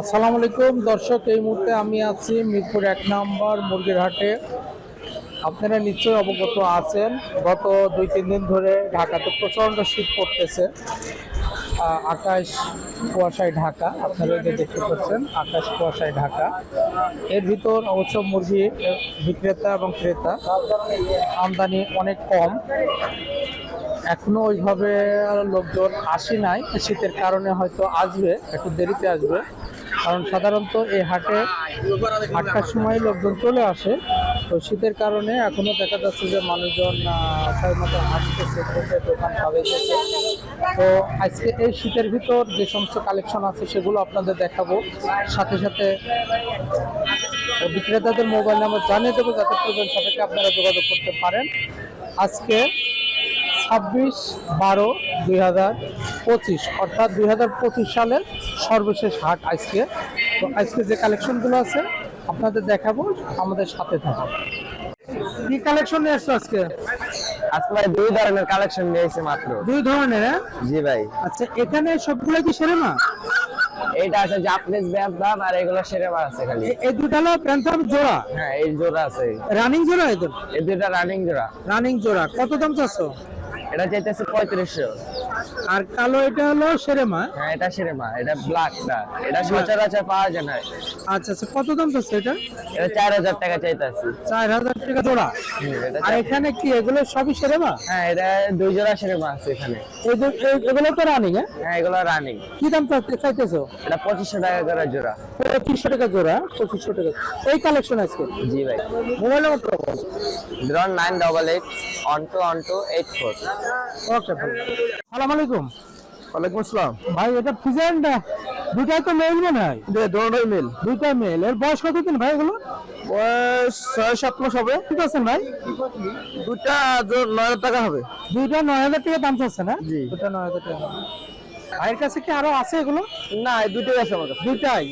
আসসালামু আলাইকুম। দর্শক, এই মুহূর্তে আমি আছি মিরপুর এক নম্বর মুরগির হাটে। আপনারা নিশ্চয়ই অবগত আছেন, গত দুই, তিন দিন ধরে ঢাকাতে প্রচণ্ড শীত পড়তেছে। আকাশ কুয়াশায় ঢাকা, আপনারা যে দেখতে পাচ্ছেন, আকাশ কুয়াশায় ঢাকা। এর ভিতর অবশ্য মুরগি বিক্রেতা এবং ক্রেতা আমদানি অনেক কম। এখনও ওইভাবে লোকজন আসে নাই। শীতের কারণে হয়তো আসবে, একটু দেরিতে আসবে। কারণ সাধারণত এই হাটে আটটার সময় লোকজন চলে আসে। তো শীতের কারণে এখনও দেখা যাচ্ছে যে মানুষজন সময় মতো আসতেছে বসে দোকান তো আজকে এই শীতের ভিতর যে সমস্ত কালেকশন আছে সেগুলো আপনাদের দেখাবো। সাথে সাথে বিক্রেতাদের মোবাইল নাম্বার জানিয়ে দেবো, যাতে প্রয়োজন সাপেক্ষে আপনারা যোগাযোগ করতে পারেন। আজকে ছাব্বিশ বারো দুই হাজার পঁচিশ অর্থাৎ দুই হাজার পঁচিশ সালের সর্বশেষ হাট আজকে। তো আজকে যে কালেকশনগুলো আছে আপনাদের দেখাবো আমাদের সাথে থাকুন। কি কালেকশন নিয়ে এসছো আজকে? আজকে ভাই দুই ধরনের কালেকশন নিয়েছি মাত্র। দুই ধরনের হ্যাঁ? জি ভাই। আচ্ছা এখানে সবগুলো কি সেরে না? এইটা আছে জাপানিজ ব্যাপদাম আর এগুলো সেরে মাছ আছে খালি। এই দুটা হলো প্যান্থার জোড়া? হ্যাঁ এই জোড়া আছে। রানিং জোড়া এই দুইটা রানিং জোড়া। রানিং জোড়া। কত দাম চাচ্ছ? এটা চাইতেছে পঁয়ত্রিশশো। আর কালো এটা হলো সেরেমা? হ্যাঁ এটা সেরে মা এটা ব্ল্যাকটা এটা সচরাচর পাওয়া যায় না। আচ্ছা আচ্ছা কত দাম চাচ্ছ এটা? এটা চার হাজার টাকা চাইতেছি। চার হাজার টাকা জোড়া? আর এখানে কি এগুলো সবই সেরেমা? হ্যাঁ এটা দুই জোড়া সেরে মাছ আছে এখানে। এগুলো তো রানিং হ্যাঁ? হ্যাঁ এগুলো রানিং কি দাম চাইতে- চাইতেছো? এটা পঁচিশশো টাকা করে জোড়া। পঁচিশশো টাকা জোড়া পঁচিশশো টাকা। এই কালেকশন আজকে? জি ভাই। মোবাইল নাম্বারটা বল zero nine double eight one two one two eight four okay সালাম আলাইকুম। ওয়ালাইকুম আসসালাম। ভাই এটা ফিজেন্ডা দুটাই তো মেল মনে হয়? দোনোটাই মেল দুটাই মেল এর বয়স কত দিন ভাই এগুলো? বয়স ছয় সাত মাস হবে। ঠিক আছে ভাই? দুটা নয় হাজার টাকা হবে। দুইটা নয় হাজার টাকা দাম চাচ্ছে না। দুটা নয় হাজার টাকা। ভাইয়ের কাছে কি আরও আছে এগুলো? না এই দুটোই আছে আমার কাছে। দুইটাই?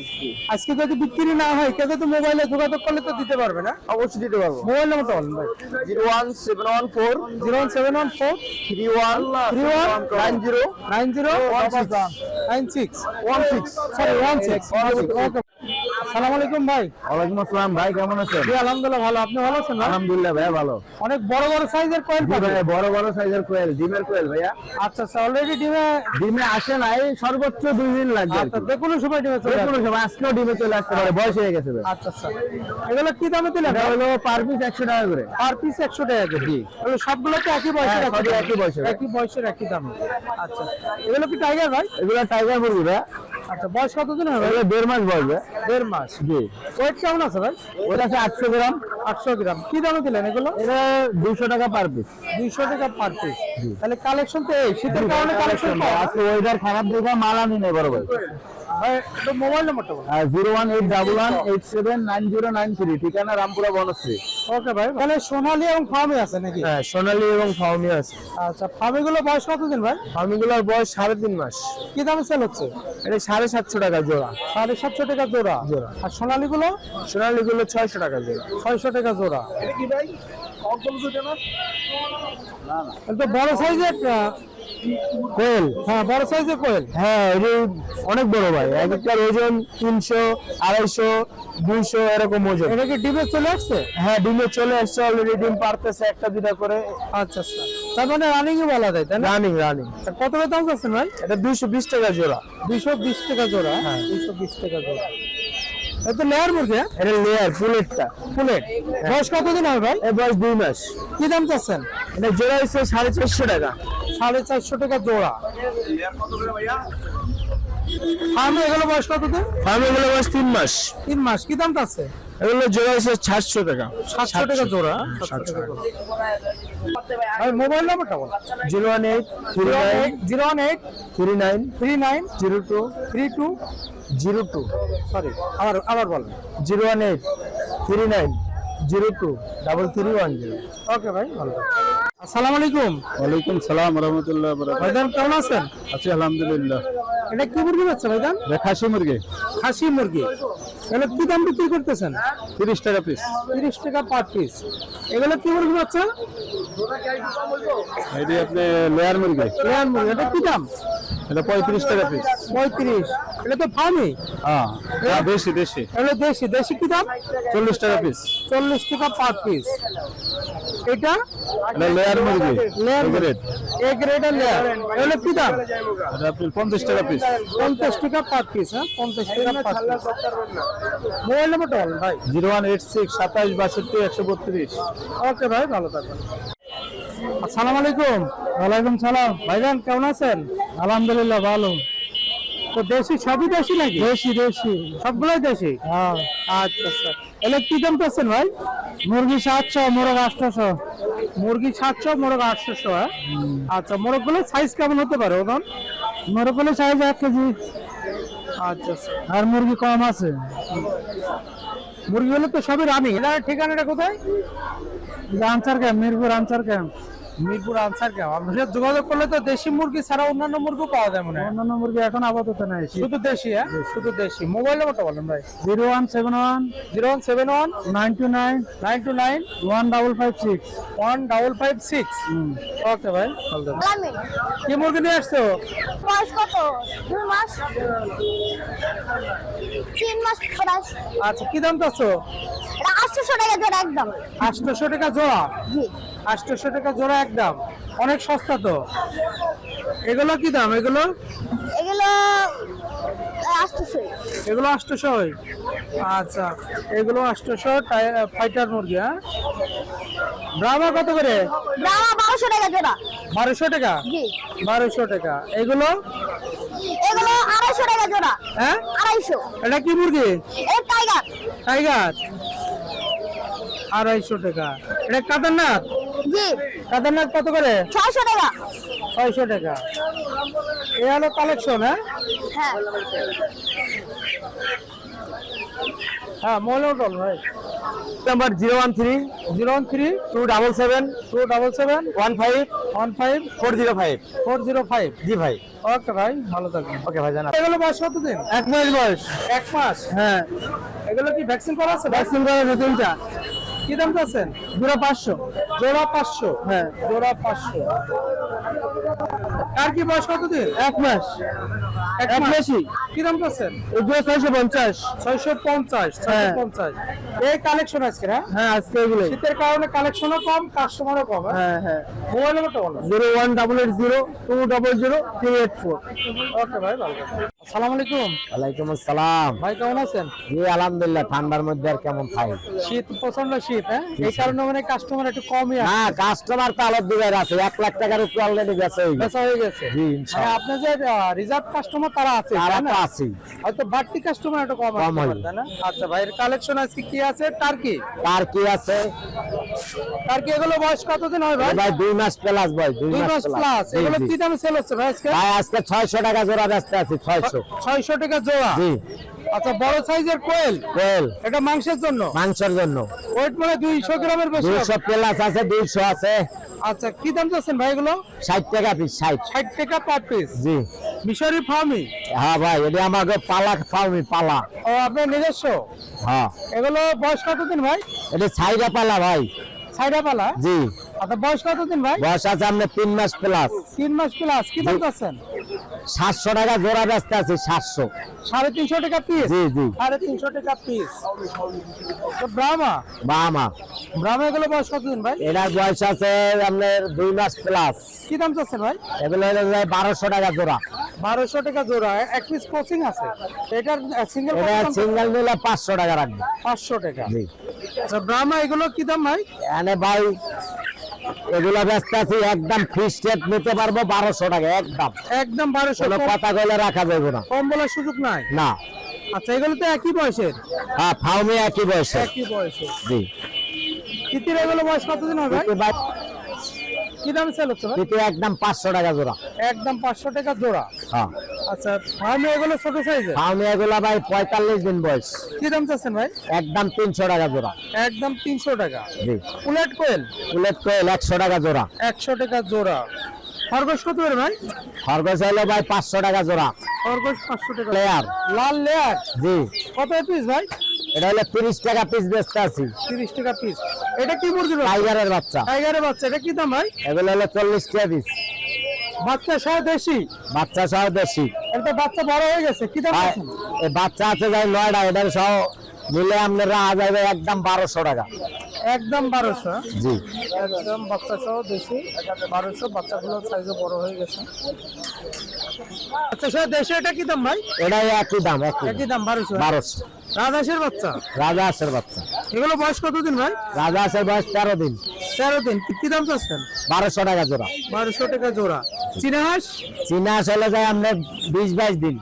আজকে যদি বিক্রি না হয় কেউ তো মোবাইলে যোগাযোগ করলে তো দিতে পারবে না? অবশ্যই দিতে পারব। মোবাইল নাম্বারটা বলুন ভাই। Zero one seven one four zero one seven one four three one three one nine zero nine zero one six nine six. One six. Sorry one six আসসালামু আলাইকুম ভাই। ওয়ালাইকুম আসসালাম ভাই কেমন আছেন? জি আলহামদুলিল্লাহ ভালো। আপনি ভালো আছেন আলহামদুলিল্লাহ ভাইয়া ভালো। অনেক বড় বড় সাইজের কয়েল জি ভাই বড় বড় সাইজের কোয়েল ডিমের কোয়েল ভাইয়া। আচ্ছা আচ্ছা অলরেডি ডিমে ডিমে আসে নাই সর্বোচ্চ দুই দিন লাগবে আচ্ছা যে কোনো সময় ডিমে চলে কোনো সময় আজকেও ডিমে চলে আসতে পারে বয়স হয়ে গেছে আচ্ছা আচ্ছা। এগুলো কি দামে দিলেন এটা হলো পার পিস একশো টাকা করে। পার পিস একশো টাকা করে। জি। এগুলো সবগুলো তো একই বয়সের হ্যাঁ, একই বয়সের। একই বয়সের একই দামে। আচ্ছা এগুলো কি টাইগার ভাই? এগুলো টাইগার মুরগি ভাই আচ্ছা বয়স কতদিন হবে? দেড় মাস বয়স। দেড় মাস। জি। ওয়েট কেমন আছে ভাই? ওটা আছে আটশো গ্রাম। আটশো গ্রাম। কি দামে দিলেন এগুলো? এটা দুশো টাকা পার পিস। দুইশো টাকা পার পিস। তাহলে কালেকশন তো এই শীতের কারণে কালেকশন আজকে ওয়েদার খারাপ দেখে মাল আনি নেই বড় ভাই। মোবাইল নাম্বারটা zero one eight double one eight seven nine zero nine three. ঠিকানা রামপুরা বনশ্রী। ওকে ভাই তাহলে সোনালী এবং ফার্মে আছে নাকি? হ্যাঁ সোনালী এবং ফাউমি আছে। আচ্ছা ফার্মে গুলো বয়স কতদিন ভাই? ফাউমিগুলোর বয়স সাড়ে তিন মাস। কি দামে সেল হচ্ছে? এটা সাড়ে সাতশো টাকা জোড়া। সাড়ে সাতশো টাকা জোড়া। জোড়া। আর সোনালী গুলো সোনালীগুলো ছয়শো টাকা জোড়া। ছয়শো টাকা জোড়া। এটা তো বড় সাইজের কোয়েল। হ্যাঁ বড় সাইজের কোয়েল। হ্যাঁ এটি অনেক বড় ভাই। এক একটার ওজন তিনশো আড়াইশো দুইশো এরকম ওজন। এটা কি চলে আসছে? হ্যাঁ ডিমে চলে আসছে অলরেডি ডিম পারতেছে একটা দুটা করে। আচ্ছা আচ্ছা। তার মানে রানিং বলা যায় তাই না? রানিং রানিং কত দাম ভাই? এটা দুইশো বিশ টাকা জোড়া। দুইশো বিশ টাকা জোড়া হ্যাঁ। দুইশো বিশ টাকা জোড়া। এটা লেয়ার মুরগি হ্যাঁ? এটা লেয়ার ফুলেরটা ফুলেট বয়স কতদিন হবে ভাই? বয়স দুই মাস। কি দাম চাচ্ছেন? এটা জোড়া হচ্ছে সাড়ে চারশো টাকা। সাড়ে চারশো টাকা জোড়া। ফার্মে এগুলো বয়স কত দিন ফার্মেগুলো বয়স তিন মাস। তিন মাস। কি দাম আছে এগুলো জোড়া হচ্ছে সাতশো টাকা। সাতশো টাকা জোড়া। ভাই মোবাইল নাম্বারটা বল। Zero one eight three nine zero one eight three nine three nine zero two. Three two zero two sorry আবার আবার বলেন। Zero one eight three nine zero two double three one zero. Okay ভাই ভালো আসসালামু আলাইকুম। ওয়ালাইকুম সালাম রহমতুল্লাহ ভাইজান কেমন আছেন? আছি আলহামদুলিল্লাহ। এটা কি মুরগি পাচ্ছে ভাইজান? খাসি মুরগি। খাসি মুরগি। এগুলো কি দাম বিক্রি করতেছেন? তিরিশ টাকা পিস তিরিশ টাকা পার পিস এগুলো কি মুরগি পাচ্ছে এটি আপনি লেয়ার মুরগি। লেয়ার মুরগি এটা কি দাম? এটা পঁয়ত্রিশ টাকা পিস পঁয়ত্রিশ। এটা তো ফার্মি হ্যাঁ হ্যাঁ, দেশি দেশি। এটা দেশি। দেশি কি দাম? চল্লিশ টাকা পিস চল্লিশ টাকা পার পিস এটা? এটা লেয়ার মুরগি। লেয়ার গ্রেড এ গ্রেডের লেয়ার এগুলো কি দাম? এটা পঞ্চাশ টাকা পিস পঞ্চাশ টাকা পার পিস হ্যাঁ? পঞ্চাশ টাকা পার পিস মোবাইল নাম্বারটা বলেন ভাই। জিরো ওয়ান এইট সিক্স সাতাইশ বাষট্টি একশো বত্রিশ। ওকে ভাই ভালো থাকবেন। আসসালামু আলাইকুম। ওয়ালাইকুম সালাম। ভাইজান কেমন আছেন? আলহামদুলিল্লাহ ভালো। তো দেশি সবই দেশি নাকি? দেশি দেশি। সবগুলোই দেশি? হ্যাঁ। আচ্ছা আচ্ছা। এলে কি দাম পাচ্ছেন ভাই? মুরগি সাতশো মোরগ আটশোশো। মুরগি সাতশো মোরগ আটশোশো হ্যাঁ? আচ্ছা মোরগগুলো সাইজ কেমন হতে পারে ওজন? মোরগগুলো সাইজ এক কেজি। আচ্ছা আচ্ছা। আর মুরগি কম আছে। মুরগিগুলো তো সবই রানি এটার ঠিকানাটা কোথায়? Ansar camp Mirpur Ansar camp. Mirpur Ansar camp আপনার সাথে যোগাযোগ করলে তো দেশি মুরগি ছাড়া অন্যান্য মুরগি পাওয়া যায় মনে হয়। অন্যান্য মুরগি এখন আপাতত নাই। শুধু দেশি হ্যাঁ? শুধু দেশি। মোবাইল নাম্বারটা বলেন ভাই। Zero one seven one zero one seven one nine two nine nine two nine one double five six. One double five six. Okay ভাই কি মুরগি নিয়ে আসছো? বয়স কত? দুই মাস। তিন মাস প্লাস আচ্ছা কি দাম চাচ্ছ? এটা আটশোশো টাকা জোড়া একদম। আটশোশো টাকা জোড়া? জি। আটশোশো টাকা জোড়া একদম। অনেক সস্তা তো। এগুলো কি দাম? এগুলো? এগুলো এগুলো আটশোশো আচ্ছা এগুলো আটশোশো ফাইটার মুরগি হ্যাঁ? ব্রাহ্মা কত করে? ব্রাহ্মা বারোশো টাকা জোড়া। বারোশো টাকা? বারোশো টাকা। এগুলো? এগুলো আড়াইশো টাকা জোড়া। হ্যাঁ? আড়াইশো। এটা কি মুরগি? টাইগার। টাইগার। আড়াইশো টাকা। এটা কাতারনাথ জি। কাতারনাথ কত করে? ছয়শো টাকা। ছয়শো টাকা। এ হলো কালেকশন হ্যাঁ? হ্যাঁ। হ্যাঁ মৌলটল ভাই। Number zero one three zero one three two double seven two double seven one five one five four zero five four zero five জি ভাই। ওকে ভাই ভালো থাকবেন। ওকে ভাই জানা এগুলো বয়স কতদিন? এক মাস বয়স। এক মাস? হ্যাঁ। এগুলো কি ভ্যাকসিন করা আছে ভ্যাকসিন করা আছে তিনটা কি দাম চাচ্ছেন? জোড়া পাঁচশো। জোড়া পাঁচশো? হ্যাঁ। জোড়া পাঁচশো। আর কি বয়স কতদিন? এক মাস। এক এক মাস। বেশি কি দাম চাচ্ছেন? এগুলো ছয়শো পঞ্চাশ। ছয়শো পঞ্চাশ ছয়শো হ্যাঁ। পঞ্চাশ। এই কালেকশন আজকে হ্যাঁ? হ্যাঁ আজকে এগুলো শীতের কারণে কালেকশনও কম কাস্টমারও কম হ্যাঁ? হ্যাঁ হ্যাঁ। মোবাইল নাম্বারটা বলো। Zero one double eight zero two double zero three eight four. Okay ভাই ভালো। আসসালামু আলাইকুম। ওয়ালাইকুম আসসালাম। ভাই কেমন আছেন? জি আলহামদুলিল্লাহ ঠান্ডার মধ্যে আর কেমন খাই শীত প্রচণ্ড শীত হ্যাঁ? এই কারণে মানে কাস্টমার একটু কমই না আসে কাস্টমার তো আলোর দিকে আছে এক লাখ টাকার উপরে অলরেডি গেছে। বেচা হয়ে গেছে। জি ইনশাআল্লাহ আপনার যে রিজার্ভ কাস্টমার তারা আছে তারা তাই তো না? আছি। হয়তো বাড়তি কাস্টমার একটু কম কম না আচ্ছা ভাইয়ের কালেকশন আজকে কি আছে? টার্কি তার কি আছে? টার্কি এগুলো বয়স কতদিন হয় ভাই? ভাই দুই মাস প্লাস ভাই দুই মাস প্লাস এগুলো কি দামে সেল হচ্ছে ভাই আজকে? ভাই আজকে ছয়শো টাকা জোড়া বেচতে আছি ছয়শো। ছয়শো টাকা জোড়া? জি। আচ্ছা বড় সাইজের কোয়েল? তেল এটা মাংসের জন্য? মাংসের জন্য। ওয়েট মানে দুইশো গ্রামের বেশি হবে। দুইশো প্লাস আছে দুইশো আছে। আচ্ছা কি দাম চাচ্ছেন ভাই এগুলো? ষাট টাকা পিস ষাট। ষাট টাকা পার পিস জি। মিশরি ফার্মি? হ্যাঁ ভাই এটা আমাকে পালা পাওমি পালা। ও আপনার নিজস্ব? হ্যাঁ। এগুলো বয়স কতদিন ভাই? এটা ছাইটা পালা ভাই। সাইডা পালা? জি। আচ্ছা বয়স কতদিন ভাই? বয়স আছে তিন মাস প্লাস তিন মাস প্লাস কি সাতশো টাকা জোড়া ব্যস্ত আছে সাতশো। সাড়ে তিনশো টাকা পিস জি জি। সাড়ে তিনশো টাকা পিস ব্রাহ্মা? ব্রাহ্মা। এগুলো বয়স কতদিন ভাই? বয়স আছে আপনার দুই মাস প্লাস কি দাম চাচ্ছেন ভাই? এগুলো বারোশো টাকা জোড়া। বারোশো টাকা জোড়া এক পিস কোচিং আছে। এটার সিঙ্গেল সিঙ্গেল নিলে পাঁচশো টাকা রাখবে। পাঁচশো টাকা। জি। আচ্ছা ব্রাহ্মা এগুলো কি দাম ভাই? এনে ভাই এগুলো ব্যস্ত আছি একদম ফিক্সড রেট নিতে পারব বারোশো টাকা একদম। একদম বারোশো কথা কইলে রাখা যাবে না। কম বলার সুযোগ নাই? না। আচ্ছা এগুলো তো একই বয়সের? হ্যাঁ ফাউমি একই বয়সে একই বয়সের। জি। তিতির এগুলো বয়স কতদিন হবে? কি দাম সেল হচ্ছে একদম পাঁচশো টাকা জোড়া। একদম পাঁচশো টাকা জোড়া। হ্যাঁ। আচ্ছা ফার্মে এগুলো ছোট সাইজের ফাউমি এগুলা ভাই পঁয়তাল্লিশ দিন বয়স। কি দাম চাচ্ছেন ভাই? একদম তিনশো টাকা জোড়া। একদম তিনশো টাকা। জি। উলেট কোয়েল? একশো টাকা জোড়া। একশো টাকা জোড়া। খরগোশ কত করে ভাই? খরগোশ হলো ভাই পাঁচশো টাকা জোড়া। খরগোশ পাঁচশো টাকা। লেয়ার লাল লেয়ার জি। কত পিস ভাই? এটা হলো তিরিশ টাকা পিস বেচতে আছি। তিরিশ টাকা পিস এটা কি মুরগির বাচ্চা? টাইগারের বাচ্চা। টাইগারের বাচ্চা। এটা কি দাম ভাই? এগুলো হলো চল্লিশ টাকা পিস বাচ্চা সহ দেশি? বাচ্চা সহ দেশি। এটা বাচ্চা বড় হয়ে গেছে কি দাম এই বাচ্চা আছে যাই নয়টা এটার সহ নিলে আপনারা আ যাবে একদম বারোশো টাকা। একদম বারোশো? জি। একদম বাচ্চা সহ দেশি বারোশো বাচ্চাগুলো সাইজে বড় হয়ে গেছে। আচ্ছা সহ দেশি এটা কি দাম ভাই? এটাই একই দাম। একই দাম বারোশো। বারোশো। রাজহাঁসের বাচ্চা? রাজা হাঁসের বাচ্চা। এগুলো বয়স কতদিন ভাই? রাজা হাঁসের বয়স তেরো দিন। তেরো দিন। কি- দাম চাচ্ছেন? বারোশো টাকা জোড়া। বারোশো টাকা জোড়া। চীনা হাঁস চীনা হলে যায় আপনার বিশ বাইশ দিন।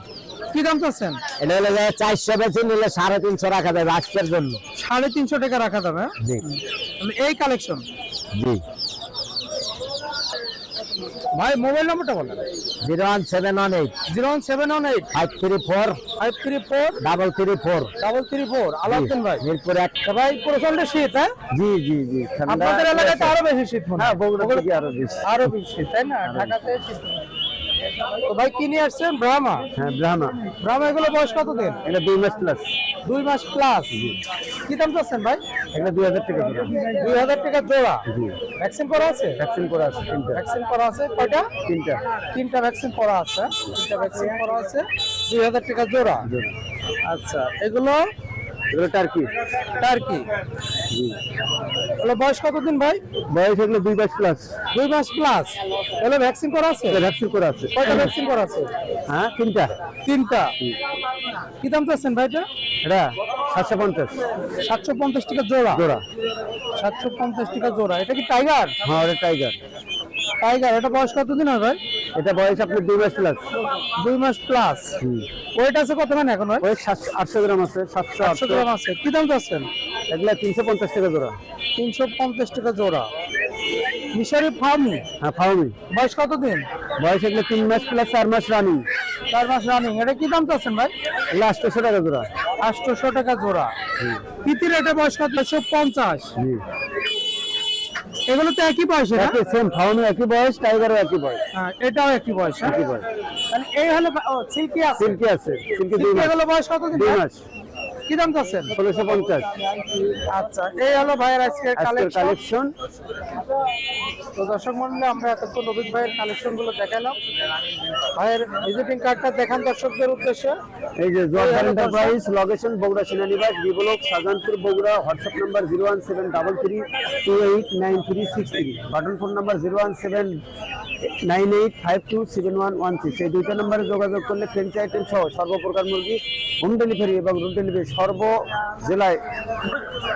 কি দাম চাচ্ছেন? এটা হলে যায় চারশো বেশি নিলে সাড়ে তিনশো রাখা যাবে আজকের জন্য। সাড়ে তিনশো টাকা রাখা যাবে হ্যাঁ? জি। এই কালেকশন জি। ভাই মোবাইল নম্বরটা বলেন। Zero one seven one eight. Zero one seven one eight. Five three four. Five three four. Double three four. Double three four. Alauddin ভাই। মিরপুর এক তা ভাই প্রচণ্ড শীত হ্যাঁ? জি জি জি। আপনাদের এলাকায় তো আরও বেশি শীত মনে হ্যাঁ। বগুড়া থেকে আরও বেশি। আরও বেশি শীত তাই না? ঢাকাতে শীত। তো ভাই কি নিয়ে আসছেন? ব্রাহ্মা? হ্যাঁ ব্রাহ্মা। ব্রাহ্মা এগুলো বয়স কত দিন এটা দুই মাস প্লাস দুই মাস প্লাস কি দাম চাচ্ছেন ভাই? এটা দুই হাজার টাকা জোড়া। দুই হাজার টাকা জোড়া? ভ্যাকসিন করা আছে? ভ্যাকসিন করা আছে তিনটা। ভ্যাকসিন করা আছে? কয়টা? তিনটা। তিনটা ভ্যাকসিন করা আছে। তিনটা ভ্যাকসিন করা আছে। দুই হাজার টাকা জোড়া? জোড়া আচ্ছা এগুলো? এগুলো টার্কি। টার্কি। এগুলো বয়স কতদিন ভাই? বয়স এগুলো দুই মাস প্লাস দুই মাস প্লাস এগুলো ভ্যাকসিন করা আছে? ভ্যাকসিন করা আছে। কয়টা ভ্যাকসিন করা আছে? হ্যাঁ তিনটা। তিনটা। কি দাম চাচ্ছেন ভাই এটা এটা সাতশো পঞ্চাশ। সাতশো পঞ্চাশ টাকা জোড়া? জোড়া। সাতশো পঞ্চাশ টাকা জোড়া। এটা কি টাইগার? হ্যাঁ ওটা টাইগার। টাইগার এটা বয়স কতদিন ভাই এটা বয়স আপনার দুই মাস প্লাস দুই মাস প্লাস ওয়েট আছে কত মানে এখন সাতশো আটশো গ্রাম আছে সাতশো আটশো। গ্রাম আছে। কি দাম চাচ্ছেন? এগুলা তিনশো পঞ্চাশ টাকা জোড়া। তিনশো পঞ্চাশ টাকা জোড়া। মিশরি ফার্মি? হ্যাঁ ফাউমি বয়স কতদিন? বয়স এগুলো তিন মাস প্লাস চার মাস রানিং চার মাস রানিং এটা কি দাম চাচ্ছেন ভাই? এগুলো আটশোশো টাকা জোড়া। আটশোশো টাকা জোড়া। তিতির এটা বয়স কত? একশো পঞ্চাশ। এগুলো তো একই বয়স একই সেম একই বয়স টাইগারও একই বয়স। হ্যাঁ এটাও একই বয়স হ্যাঁ? একই বয়স। মানে এই হলো সিল্কি আছে। সিল্কি আছে সিল্কি এগুলো বয়স কতদিন দুই মাস। কি দাম চাচ্ছেন? ষোলোশো পঞ্চাশ। আচ্ছা এই হলো ভাইয়ের আজকের কালেকশন তো দর্শক মন্ডলী আমরা এতক্ষণ নবীন ভাইয়ের কালেকশনগুলো দেখালাম। ভাইয়ের ভিজিটিং কার্ডটা দেখান দর্শকদের উদ্দেশ্যে। এই যে জোয়ার enterprise location Bogura সেনানিবাস B block Shahjahanpur Bogura WhatsApp number zero one seven double three two eight nine three six three button phone number zero one seven nine eight five two seven one one six এই দুইটা নাম্বারে যোগাযোগ করলে French item সহ সর্বপ্রকার মুরগি home delivery এবং room delivery সর্ব জেলায়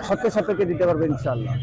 সত্য সত্যকে দিতে পারবে ইনশাআল্লাহ।